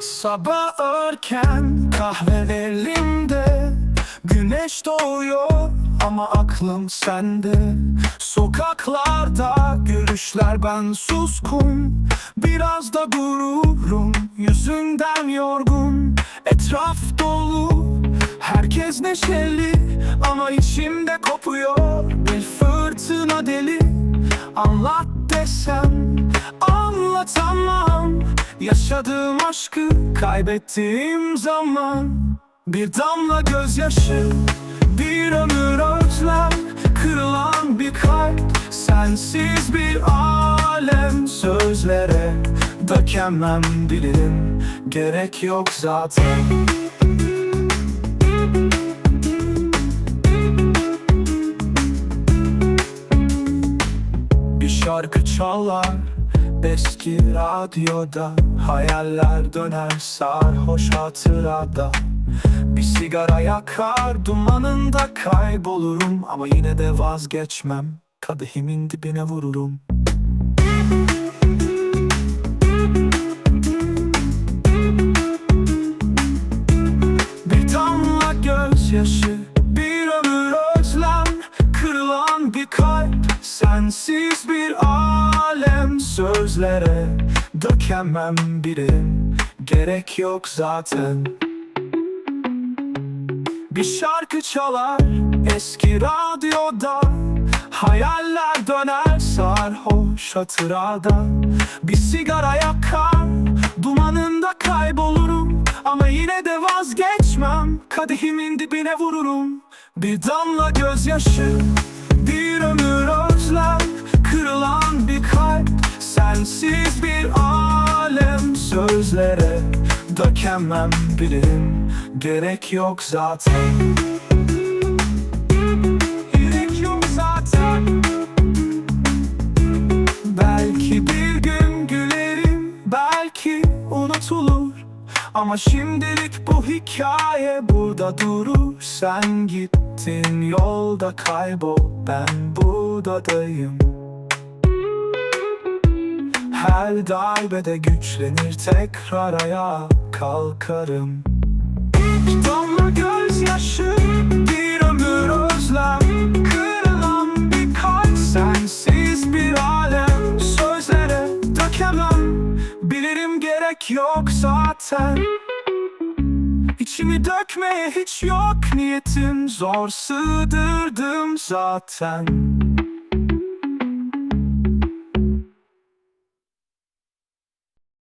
Sabah erken kahve elimde. Güneş doğuyor ama aklım sende. Sokaklarda gülüşler ben suskun. Biraz da gururum yüzünden yorgun. Etraf dolu herkes neşeli Ama içimde kopuyor. Bir fırtına deli Anlat desem anlatamam Yaşadığım aşkı kaybettiğim zaman Bir damla gözyaşı bir ömür özlem Kırılan bir kalp sensiz bir alem. Sözlere dökemem bilirim Gerek yok zaten. Bir şarkı çalar eski radyoda Hayaller döner sarhoş hatırada. Bir sigara yakar dumanında kaybolurum Ama yine de vazgeçmem. Kadehimin dibine vururum. Bir damla gözyaşı Bir ömür özlem. Kırılan bir kalp Sensiz bir alem Sözlere dökemem birim Gerek yok zaten. Bir şarkı çalar eski radyoda. Hayaller döner sarhoş hatırada Bir sigara yakar Dumanında kaybolurum. Ama yine de vazgeçmem Kadehimin dibine vururum. Bir damla gözyaşı Bir ömür özlem dökemem bilirim Gerek yok zaten. Gerek yok zaten. Belki bir gün gülerim Belki unutulur. Ama şimdilik bu hikaye burada durur. Sen gittin yolda kaybol Ben buradayım Her darbede güçlenir tekrar ayağa kalkarım. Bir damla gözyaşı Bir ömür özlem. Kırılan bir kalp Sensiz bir alem. Sözlere dökemem Bilirim gerek yok zaten. İçimi dökmeye hiç yok niyetim. Zor sığdırdım zaten